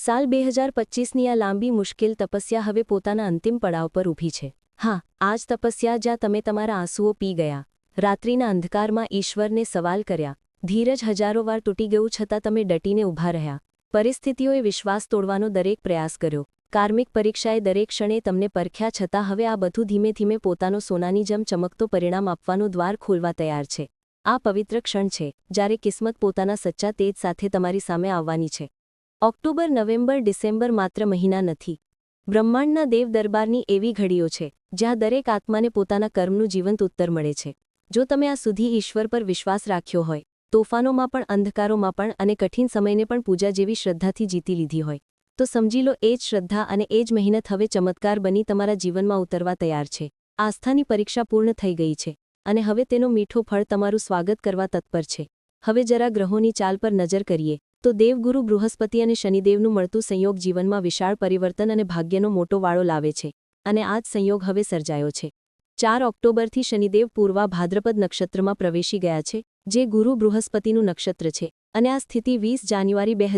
સાલ બે હજાર પચીસની આ લાંબી મુશ્કેલ તપસ્યા હવે પોતાના અંતિમ પડાવ પર ઊભી છે. હા આ જ તપસ્યા જ્યાં તમે તમારા આંસુઓ પી ગયા. રાત્રિના અંધકારમાં ઈશ્વરને સવાલ કર્યા. ધીરજ હજારો વાર તૂટી ગયું છતાં તમે ડટીને ઊભા રહ્યા. પરિસ્થિતિઓએ વિશ્વાસ તોડવાનો દરેક પ્રયાસ કર્યો. કાર્મિક પરીક્ષાએ દરેક ક્ષણે તમને પરખ્યા છતાં હવે આ બધું ધીમે ધીમે પોતાનો સોનાની જેમ ચમકતો પરિણામ આપવાનું દ્વાર ખોલવા તૈયાર છે. આ પવિત્ર ક્ષણ છે, જ્યારે કિસ્મત પોતાના સચ્ચા તેજ સાથે તમારી સામે આવવાની છે. ઓક્ટોબર, નવેમ્બર, ડિસેમ્બર માત્ર મહિના નથી. બ્રહ્માંડના દેવ દરબારની એવી ઘડીઓ છે, જ્યાં દરેક આત્માને પોતાના કર્મનું જીવંત ઉત્તર મળે છે. જો તમે આ સુધી ઈશ્વર પર વિશ્વાસ રાખ્યો હોય, તોફાનોમાં પણ, અંધકારોમાં પણ અને કઠિન સમયને પણ પૂજા જેવી શ્રદ્ધાથી જીતી લીધી હોય, તો સમજી લો એ જ શ્રદ્ધા અને એ જ મહેનત હવે ચમત્કાર બની તમારા જીવનમાં ઉતરવા તૈયાર છે. આસ્થાની પરીક્ષા પૂર્ણ થઈ ગઈ છે અને હવે તેનો મીઠો ફળ તમારું સ્વાગત કરવા તત્પર છે. હવે જરા ગ્રહોની ચાલ પર નજર કરીએ. તો દેવગુરુ બૃહસ્પતિ અને શનિદેવનું મળતું સંયોગ જીવનમાં વિશાળ પરિવર્તન અને ભાગ્યનો મોટો વાળો લાવે છે, અને આ જ સંયોગ હવે સર્જાયો છે. ચાર ઓક્ટોબરથી શનિદેવ પૂર્વા ભાદ્રપદ નક્ષત્રમાં પ્રવેશી ગયા છે, જે ગુરુ બૃહસ્પતિનું નક્ષત્ર છે, અને આ સ્થિતિ વીસ જાન્યુઆરી બે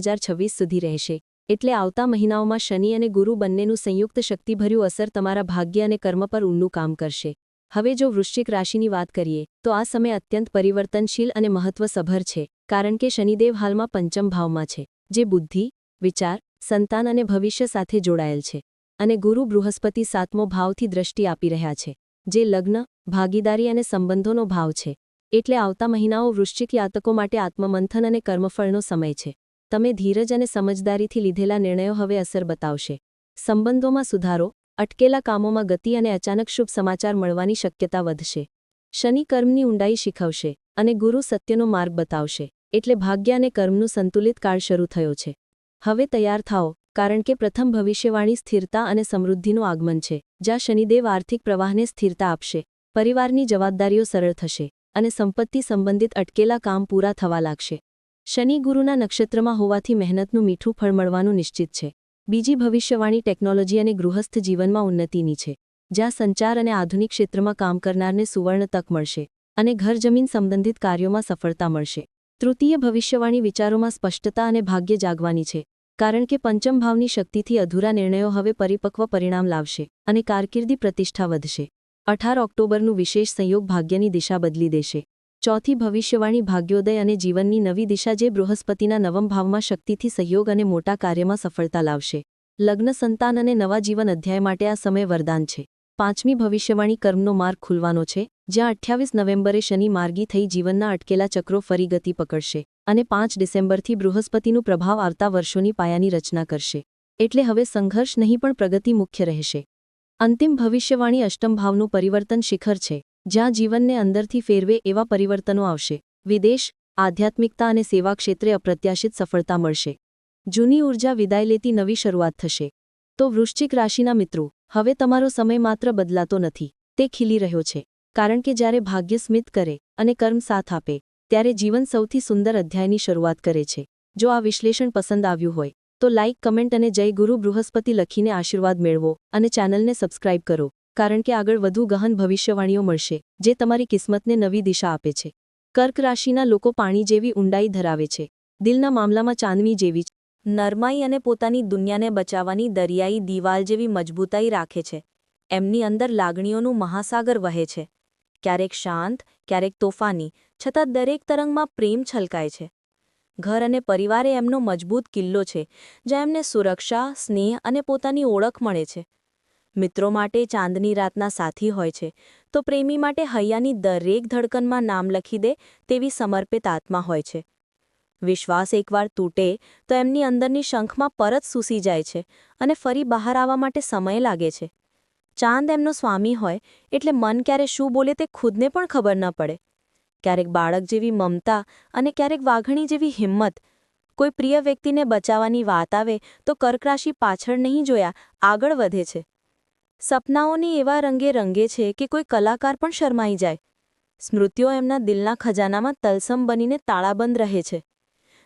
સુધી રહેશે, એટલે આવતા મહિનાઓમાં શનિ અને ગુરુ બંનેનું સંયુક્ત શક્તિભર્યું અસર તમારા ભાગ્ય અને કર્મ પર ઊંડું કામ કરશે. હવે જો વૃશ્ચિક રાશિની વાત કરીએ, તો આ સમય અત્યંત પરિવર્તનશીલ અને મહત્વસભર છે. કારણ કે શનિદેવ હાલમાં પંચમ ભાવમાં છે, જે બુદ્ધિ, વિચાર, સંતાન અને ભવિષ્ય સાથે જોડાયેલ છે અને ગુરુ બૃહસ્પતિ સાતમો ભાવથી દ્રષ્ટિ આપી રહ્યા છે, જે લગ્ન, ભાગીદારી અને સંબંધોનો ભાવ છે. એટલે આવતા મહિનાઓ વૃશ્ચિક યાતકો માટે આત્મમંથન અને કર્મફળનો સમય છે. તમે ધીરજ અને સમજદારીથી લીધેલા નિર્ણયો હવે અસર બતાવશે. સંબંધોમાં સુધારો, અટકેલા કામોમાં ગતિ અને અચાનક શુભ સમાચાર મળવાની શક્યતા વધશે. શનિ કર્મની ઊંડાઈ શીખવશે અને ગુરુ સત્યનો માર્ગ બતાવશે. એટલે ભાગ્ય અને કર્મનું સંતુલિત કાળ શરૂ થયો છે. હવે તૈયાર થાઓ, કારણ કે પ્રથમ ભવિષ્યવાણી સ્થિરતા અને સમૃદ્ધિનું આગમન છે, જ્યાં શનિદેવ આર્થિક પ્રવાહને સ્થિરતા આપશે, પરિવારની જવાબદારીઓ સરળ થશે, અને સંપત્તિ સંબંધિત અટકેલા કામ પૂરા થવા લાગશે. શનિ ગુરુના નક્ષત્રમાં હોવાથી મહેનતનું મીઠું ફળ મળવાનું નિશ્ચિત છે. બીજી ભવિષ્યવાણી ટેકનોલોજી અને ગૃહસ્થ જીવનમાં ઉન્નતિની છે, જ્યાં સંચાર અને આધુનિક ક્ષેત્રમાં કામ કરનારને સુવર્ણ તક મળશે, અને ઘર જમીન સંબંધિત કાર્યોમાં સફળતા મળશે. તૃતીય ભવિષ્યવાણી વિચારોમાં સ્પષ્ટતા અને ભાગ્ય જાગવાની છે, કારણ કે પંચમ ભાવની શક્તિથી અધૂરા નિર્ણયો હવે પરિપક્વ પરિણામ લાવશે અને કારકિર્દી પ્રતિષ્ઠા વધશે. અઢાર ઓક્ટોબરનું વિશેષ સંયોગ ભાગ્યની દિશા બદલી દેશે. ચોથી ભવિષ્યવાણી ભાગ્યોદય અને જીવનની નવી દિશા જે બૃહસ્પતિના નવમ ભાવમાં શક્તિથી સહયોગ અને મોટા કાર્યમાં સફળતા લાવશે. લગ્ન સંતાન અને નવા જીવન અધ્યાય માટે આ સમય વરદાન છે. પાંચમી ભવિષ્યવાણી કર્મનો માર્ગ ખુલવાનો છે, જ્યાં અઠ્યાવીસ નવેમ્બરે શનિ માર્ગી થઈ જીવનના અટકેલા ચક્રો ફરી ગતિ પકડશે અને પાંચ ડિસેમ્બરથી બૃહસ્પતિનું પ્રભાવ આવતા વર્ષોની પાયાની રચના કરશે. એટલે હવે સંઘર્ષ નહીં પણ પ્રગતિ મુખ્ય રહેશે. અંતિમ ભવિષ્યવાણી અષ્ટમ ભાવનું પરિવર્તન શિખર છે, જ્યાં જીવનને અંદરથી ફેરવે એવા પરિવર્તનો આવશે. વિદેશ, આધ્યાત્મિકતા અને સેવા ક્ષેત્રે અપ્રત્યાશિત સફળતા મળશે. જૂની ઊર્જા વિદાય લેતી નવી શરૂઆત થશે. તો વૃશ્ચિક રાશિના મિત્રો હવે તમારો સમય માત્ર બદલાતો નથી. તે ખીલી રહ્યો છે. કારણ કે જ્યારે ભાગ્ય સ્મિત કરે અને કર્મ સાથ આપે, ત્યારે જીવન સૌથી સુંદર અધ્યાયની શરૂઆત કરે છે. જો આ વિશ્લેષણ પસંદ આવ્યું હોય, તો લાઇક કમેન્ટ અને જય ગુરુ બૃહસ્પતિ લખીને આશીર્વાદ મેળવો અને ચેનલને સબસ્ક્રાઇબ કરો, કારણ કે આગળ વધુ ગહન ભવિષ્યવાણીઓ મળશે, જે તમારી કિસ્મતને નવી દિશા આપે છે. કર્ક રાશિના લોકો પાણી જેવી ઊંડાઈ ધરાવે છે. દિલના મામલામાં ચાંદની જેવી નરમાઈ અને પોતાની દુનિયાને બચાવવાની દરિયાઈ દિવાલ જેવી મજબૂતાઈ રાખે છે. એમની અંદર લાગણીઓનું મહાસાગર વહે છે. ક્યારેક શાંત, ક્યારેક તોફાની, છતાં દરેક તરંગમાં પ્રેમ છલકાય છે. ઘર અને પરિવારે એમનો મજબૂત કિલ્લો છે, જ્યાં એમને સુરક્ષા, સ્નેહ અને પોતાની ઓળખ મળે છે. મિત્રો માટે ચાંદની રાતના સાથી હોય છે, તો પ્રેમી માટે હૈયાની દરેક ધડકનમાં નામ લખી દે તેવી સમર્પિત આત્મા હોય છે. વિશ્વાસ એકવાર તૂટે, તો એમની અંદરની શંખમાં પરત સૂસી જાય છે અને ફરી બહાર આવવા માટે સમય લાગે છે. ચાંદ એમનો સ્વામી હોય, એટલે મન ક્યારે શું બોલે તે ખુદને પણ ખબર ન પડે. ક્યારેક બાળક જેવી મમતા અને ક્યારેક વાઘણી જેવી હિંમત. કોઈ પ્રિય વ્યક્તિને બચાવવાની વાત આવે, તો કર્કરાશી પાછળ નહીં જોયા, આગળ વધે છે. સપનાઓની એવા રંગે રંગે છે કે કોઈ કલાકાર પણ શરમાઈ જાય. સ્મૃતિઓ એમના દિલના ખજાનામાં તલસમ બનીને તાળાબંધ રહે છે.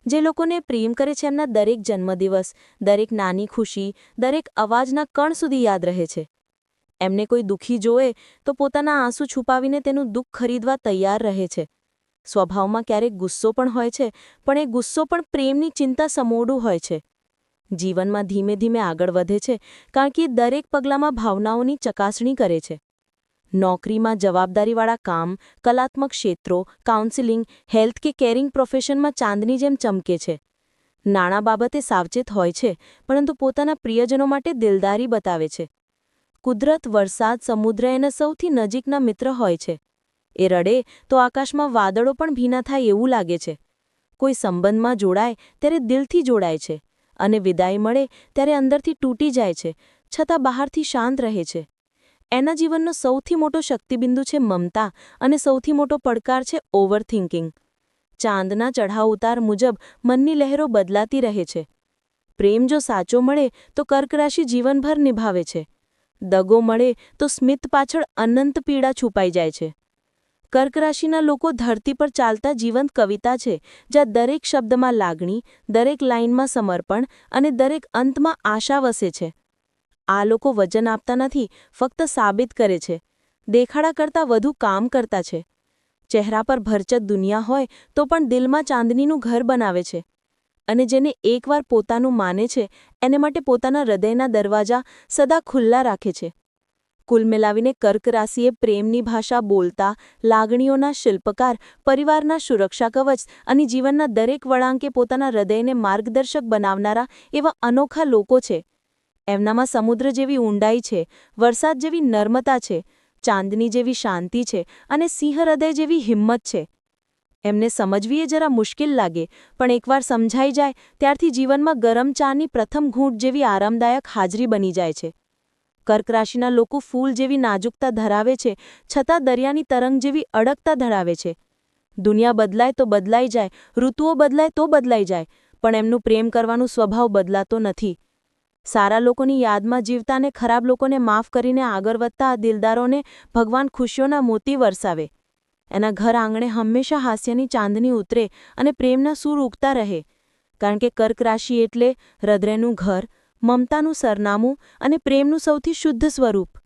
જે લોકોને પ્રેમ કરે છે એમના દરેક જન્મદિવસ, દરેક નાની ખુશી, દરેક અવાજના કણ સુધી યાદ રહે છે. એમને કોઈ દુઃખી જોએ તો પોતાના આંસુ છુપાવીને તેનું દુઃખ ખરીદવા તૈયાર રહે છે. સ્વભાવમાં ક્યારેક ગુસ્સો પણ હોય છે, પણ એ ગુસ્સો પણ પ્રેમની ચિંતા સમોડું હોય છે. જીવનમાં ધીમે ધીમે આગળ વધે છે, કારણ કે દરેક પગલામાં ભાવનાઓની ચકાસણી કરે છે. નોકરીમાં જવાબદારીવાળા કામ, કલાત્મક ક્ષેત્રો, કાઉન્સિલિંગ, હેલ્થ કે કેરિંગ પ્રોફેશનમાં ચાંદની જેમ ચમકે છે. નાણાં બાબતે સાવચેત હોય છે, પરંતુ પોતાના પ્રિયજનો માટે દિલદારી બતાવે છે. કુદરત, વરસાદ, સમુદ્ર એના સૌથી નજીકના મિત્ર હોય છે. એ રડે તો આકાશમાં વાદળો પણ ભીના થાય એવું લાગે છે. કોઈ સંબંધમાં જોડાય ત્યારે દિલથી જોડાય છે અને વિદાય મળે ત્યારે અંદરથી તૂટી જાય છે, છતાં બહારથી શાંત રહે છે. એના જીવનનો સૌથી મોટો શક્તિબિંદુ છે મમતા અને સૌથી મોટો પડકાર છે ઓવરથિંકિંગ. ચાંદના ચઢાવ ઉતાર મુજબ મનની લહેરો બદલાતી રહે છે. પ્રેમ જો સાચો મળે તો કર્કરાશિ જીવનભર નિભાવે છે. દગો મળે તો સ્મિત પાછળ અનંત પીડા છુપાઈ જાય છે. કર્કરાશિના લોકો ધરતી પર ચાલતા જીવંત કવિતા છે, જ્યાં દરેક શબ્દમાં લાગણી, દરેક લાઇનમાં સમર્પણ અને દરેક અંતમાં આશા વસે છે. આ લોકો વજન આપતા નથી, ફક્ત સાબિત કરે છે. દેખાડા કરતાં વધુ કામ કરતા છે. ચહેરા પર ભરચક દુનિયા હોય તો પણ દિલમાં ચાંદનીનું ઘર બનાવે છે. અને જેને એકવાર પોતાનું માને છે, એને માટે પોતાના હૃદયના દરવાજા સદા ખુલ્લા રાખે છે. કુલ મિલાવીને કર્ક રાશિએ પ્રેમની ભાષા બોલતા, લાગણીઓના શિલ્પકાર, પરિવારના સુરક્ષા કવચ અને જીવનના દરેક વળાંકે પોતાના હૃદયને માર્ગદર્શક બનાવનારા એવા અનોખા લોકો છે. એમનામાં સમુદ્ર જેવી ઊંડાઈ છે, વરસાદ જેવી નર્મતા છે, ચાંદની જેવી શાંતિ છે અને સિંહહૃદય જેવી હિંમત છે. એમને સમજવી એ જરા મુશ્કેલ લાગે, પણ એકવાર સમજાઈ જાય, ત્યારથી જીવનમાં ગરમ ચાની પ્રથમ ઘૂંટ જેવી આરામદાયક હાજરી બની જાય છે. કર્ક રાશિના લોકો ફૂલ જેવી નાજુકતા ધરાવે છે, છતાં દરિયાની તરંગ જેવી અડગતા ધરાવે છે. દુનિયા બદલાય તો બદલાઈ જાય, ઋતુઓ બદલાય તો બદલાઈ જાય, પણ એમનું પ્રેમ કરવાનું સ્વભાવ બદલાતો નથી. સારા લોકોની યાદમાં જીવતાને ખરાબ લોકોને માફ કરીને આગળ વધતા આ દિલદારોને ભગવાન ખુશીઓના મોતી વરસાવે. એના ઘર આંગણે હંમેશા હાસ્યની ચાંદની ઉતરે અને પ્રેમના સૂર ઉગતા રહે. કારણ કે કર્ક રાશિ એટલે હૃદયનું ઘર, મમતાનું સરનામું અને પ્રેમનું સૌથી શુદ્ધ સ્વરૂપ.